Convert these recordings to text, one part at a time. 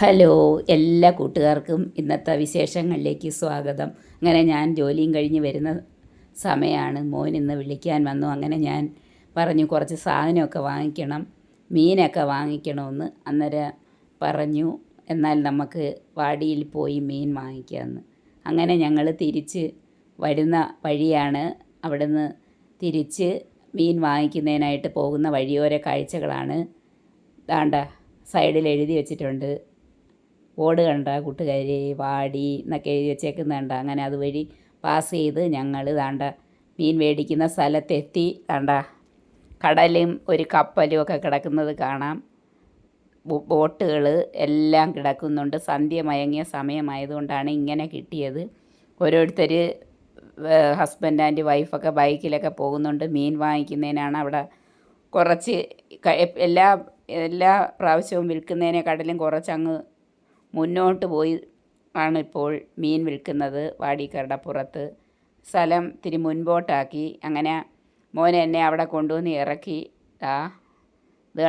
Hello എല്ലാ കൂട്ടുകാർക്കും ഇന്നത്തെ വിശേഷങ്ങളിലേക്ക് സ്വാഗതം. അങ്ങനെ ഞാൻ ജോലിയും കഴിഞ്ഞ് വരുന്ന സമയമാണ്. മോൻ ഇന്ന് വിളിക്കാൻ വന്നു. അങ്ങനെ ഞാൻ പറഞ്ഞു കുറച്ച് സാധനമൊക്കെ വാങ്ങിക്കണം മീനൊക്കെ വാങ്ങിക്കണമെന്ന് അന്നേരം പറഞ്ഞു. എന്നാൽ നമുക്ക് വാടിയിൽ പോയി മീൻ വാങ്ങിക്കാമെന്ന്. അങ്ങനെ ഞങ്ങൾ തിരിച്ച് വരുന്ന വഴിയാണ്. അവിടുന്ന് തിരിച്ച് മീൻ വാങ്ങിക്കുന്നതിനായിട്ട് പോകുന്ന വഴിയോര കാഴ്ചകളാണ് ദാണ്ട സൈഡിൽ എഴുതി വെച്ചിട്ടുണ്ട്. ബോർഡ് കണ്ട? കൂട്ടുകാരി വാടി എന്നൊക്കെ എഴുതി വെച്ചേക്കുന്ന കണ്ട? അങ്ങനെ അതുവഴി പാസ് ചെയ്ത് ഞങ്ങൾ താണ്ട മീൻ മേടിക്കുന്ന സ്ഥലത്തെത്തി താണ്ട കടലും ഒരു കപ്പലും ഒക്കെ കിടക്കുന്നത് കാണാം. ബോട്ടുകൾ എല്ലാം കിടക്കുന്നുണ്ട്. സന്ധ്യ മയങ്ങിയ സമയമായതുകൊണ്ടാണ് ഇങ്ങനെ കിട്ടിയത്. ഓരോരുത്തർ ഹസ്ബൻഡ് ആൻഡ് വൈഫൊക്കെ ബൈക്കിലൊക്കെ പോകുന്നുണ്ട്. മീൻ വാങ്ങിക്കുന്നതിനാണ് അവിടെ കുറച്ച് എല്ലാ എല്ലാ പ്രാവശ്യവും വിൽക്കുന്നതിനെക്കാട്ടിലും കുറച്ചങ്ങ് മുന്നോട്ട് പോയി ആണിപ്പോൾ മീൻ വിൽക്കുന്നത് വാടിക്കടപ്പുറത്ത് സ്ഥലം ഇത്തിരി മുൻപോട്ടാക്കി. അങ്ങനെ മോനെ എന്നെ അവിടെ കൊണ്ടുവന്ന് ഇറക്കി. ആ ഇത്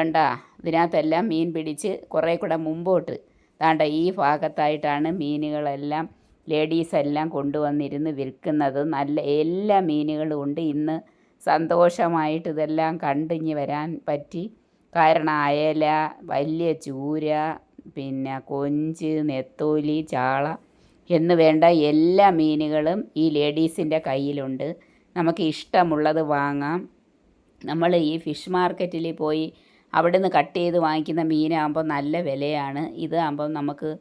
ഇതിനകത്തെല്ലാം മീൻ പിടിച്ച് കുറേ കൂടെ മുമ്പോട്ട്. താണ്ട ഈ ഭാഗത്തായിട്ടാണ് മീനുകളെല്ലാം ലേഡീസ് എല്ലാം കൊണ്ടുവന്നിരുന്ന് വിൽക്കുന്നത്. നല്ല എല്ലാ മീനുകളും ഉണ്ട്. ഇന്ന് സന്തോഷമായിട്ട് ഇതെല്ലാം കണ്ടിഞ്ഞ് വരാൻ പറ്റി. കാരണം അയല വലിയ ചൂര പിന്നെ കൊഞ്ച് നെത്തോലി ചാള എന്ന് വേണ്ട എല്ലാ മീനുകളും ഈ ലേഡീസിന്റെ കയ്യിലുണ്ട്. നമുക്ക് ഇഷ്ടമുള്ളത് വാങ്ങാം. നമ്മൾ ഈ ഫിഷ് മാർക്കറ്റിൽ പോയി അവിടുന്ന് കട്ട് ചെയ്ത് വാങ്ങിക്കുന്ന മീനാകുമ്പോൾ നല്ല വിലയാണ്. ഇതാകുമ്പോൾ നമുക്ക്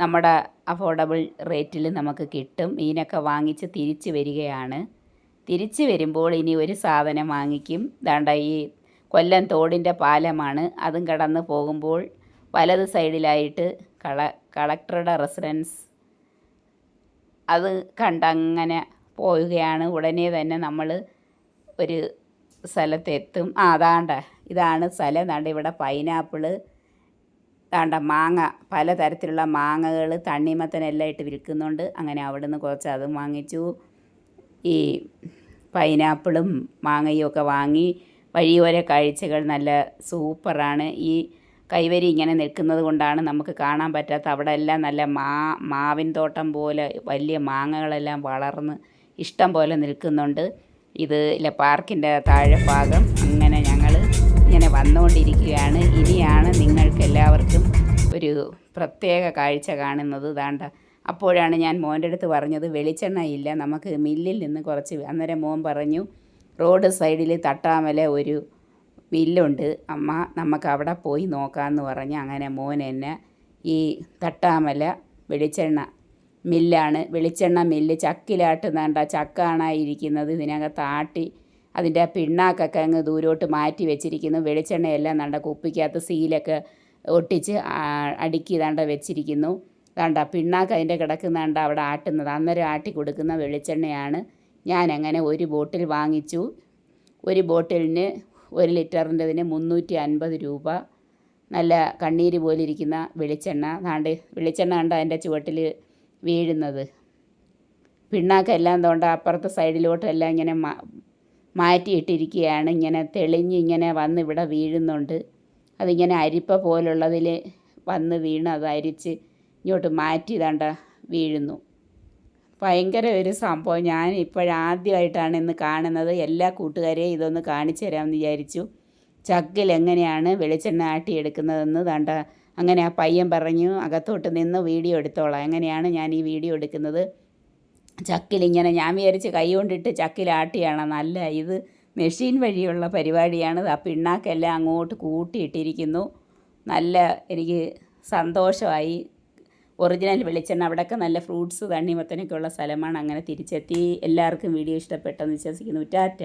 നമ്മുടെ അഫോർഡബിൾ റേറ്റിൽ നമുക്ക് കിട്ടും. മീനൊക്കെ വാങ്ങിച്ച് തിരിച്ച് വരികയാണ്. തിരിച്ച് വരുമ്പോൾ ഇനി ഒരു സാധനം വാങ്ങിക്കും. ദാണ്ട ഈ കൊല്ലം തോടിന്റെ പാലമാണ്. അതും കടന്ന് പോകുമ്പോൾ വലത് സൈഡിലായിട്ട് കള കളക്ടറുടെ റെസിഡൻസ്. അത് കണ്ടങ്ങനെ പോവുകയാണ്. ഉടനെ തന്നെ നമ്മൾ ഒരു സ്ഥലത്തെത്തും. ആ അതാണ്ട. ഇതാണ് സ്ഥലം. ദാണ്ട ഇവിടെ പൈനാപ്പിൾ ദാണ്ട മാങ്ങ. പലതരത്തിലുള്ള മാങ്ങകൾ തണ്ണിമത്തനെല്ലാം ഇട്ട് വിൽക്കുന്നുണ്ട്. അങ്ങനെ അവിടുന്ന് കുറച്ച് അതും വാങ്ങിച്ചു. ഈ പൈനാപ്പിളും മാങ്ങയും ഒക്കെ വാങ്ങി. വഴിയോര കാഴ്ചകൾ നല്ല സൂപ്പറാണ്. ഈ കൈവരി ഇങ്ങനെ നിൽക്കുന്നത് കൊണ്ടാണ് നമുക്ക് കാണാൻ പറ്റാത്ത അവിടെ എല്ലാം നല്ല മാ മാവിൻ തോട്ടം പോലെ വലിയ മാങ്ങകളെല്ലാം വളർന്ന് ഇഷ്ടം പോലെ നിൽക്കുന്നുണ്ട്. ഇത് ഇല്ല പാർക്കിന്റെ താഴെ ഭാഗം അങ്ങനെ ഞങ്ങൾ ഇങ്ങനെ വന്നുകൊണ്ടിരിക്കുകയാണ്. ഇനിയാണ് നിങ്ങൾക്ക് എല്ലാവർക്കും ഒരു പ്രത്യേക കാഴ്ച കാണുന്നത്. ദാണ്ട അപ്പോഴാണ് ഞാൻ മോന്റെ അടുത്ത് പറഞ്ഞത് വെളിച്ചെണ്ണ ഇല്ല നമുക്ക് മില്ലിൽ നിന്ന് കുറച്ച് അന്നേരം മോൻ പറഞ്ഞു റോഡ് സൈഡിൽ തട്ടാമല ഒരു മില്ലുണ്ട് അമ്മ നമുക്ക് അവിടെ പോയി നോക്കാമെന്ന് പറഞ്ഞ് അങ്ങനെ മോൻ എന്നെ ഈ തട്ടാമല വെളിച്ചെണ്ണ മില്ലാണ്. വെളിച്ചെണ്ണ മില്ല് ചക്കിലാട്ടുന്നണ്ട ചക്കാണ് ഇരിക്കുന്നത്. ഇതിനകത്ത് ആട്ടി അതിന്റെ പിണ്ണാക്കൊക്കെ അങ്ങ് ദൂരോട്ട് മാറ്റി വെച്ചിരിക്കുന്നു. വെളിച്ചെണ്ണയെല്ലാം നണ്ട കുപ്പിക്കകത്ത് സീലൊക്കെ ഒട്ടിച്ച് അടുക്കി ദാണ്ട വെച്ചിരിക്കുന്നു. ദാണ്ട പിണ്ണാക്ക് അതിന്റെ കിടക്കുന്നാണ്ട അവിടെ ആട്ടുന്നത്. അന്നേരം ആട്ടി കൊടുക്കുന്ന വെളിച്ചെണ്ണയാണ് ഞാൻ അങ്ങനെ ഒരു ബോട്ടിൽ വാങ്ങിച്ചു. ഒരു ബോട്ടിലിന് ഒരു ലിറ്ററിന്റെതിന് മുന്നൂറ്റി അൻപത് രൂപ. നല്ല കണ്ണീര് പോലെ ഇരിക്കുന്ന വെളിച്ചെണ്ണ നാണ്ട് വെളിച്ചെണ്ണ കണ്ട അതിന്റെ ചുവട്ടിൽ വീഴുന്നത്. പിണ്ണാക്കെല്ലാം തോണ്ട അപ്പുറത്തെ സൈഡിലോട്ടെല്ലാം ഇങ്ങനെ മാ മാറ്റിയിട്ടിരിക്കുകയാണ്. ഇങ്ങനെ തെളിഞ്ഞ് ഇങ്ങനെ വന്ന് ഇവിടെ വീഴുന്നുണ്ട്. അതിങ്ങനെ അരിപ്പ പോലുള്ളതിൽ വന്ന് വീണ് അത് അരിച്ച് ഇങ്ങോട്ട് മാറ്റി തണ്ട വീഴുന്നു. ഭയങ്കര ഒരു സംഭവം. ഞാൻ ഇപ്പോഴാദ്യമായിട്ടാണ് ഇന്ന് കാണുന്നത്. എല്ലാ കൂട്ടുകാരെയും ഇതൊന്ന് കാണിച്ചു തരാമെന്ന് വിചാരിച്ചു. ചക്കിൽ എങ്ങനെയാണ് വെളിച്ചെണ്ണ ആട്ടിയെടുക്കുന്നതെന്ന് കണ്ട അങ്ങനെ ആ പയ്യൻ പറഞ്ഞു അകത്തോട്ട് നിന്ന് വീഡിയോ എടുത്തോളാം. എങ്ങനെയാണ് ഞാൻ ഈ വീഡിയോ എടുക്കുന്നത്? ചക്കിൽ ഇങ്ങനെ ഞാൻ വിചാരിച്ച് കൈ കൊണ്ടിട്ട് ചക്കിൽ ആട്ടിയാണ്. നല്ല ഇത് മെഷീൻ വഴിയുള്ള പരിപാടിയാണ്. ആ പിണ്ണാക്കെല്ലാം അങ്ങോട്ട് കൂട്ടിയിട്ടിരിക്കുന്നു. നല്ല എനിക്ക് സന്തോഷമായി. ഒറിജിനൽ വെളിച്ചെണ്ണ. അവിടെയൊക്കെ നല്ല ഫ്രൂട്ട്സ് തണ്ണിമത്തനൊക്കെ ഉള്ള സ്ഥലമാണ്. അങ്ങനെ തിരിച്ചെത്തി. എല്ലാവർക്കും വീഡിയോ ഇഷ്ടപ്പെട്ടെന്ന് വിശ്വസിക്കുന്നു. ടാറ്റ.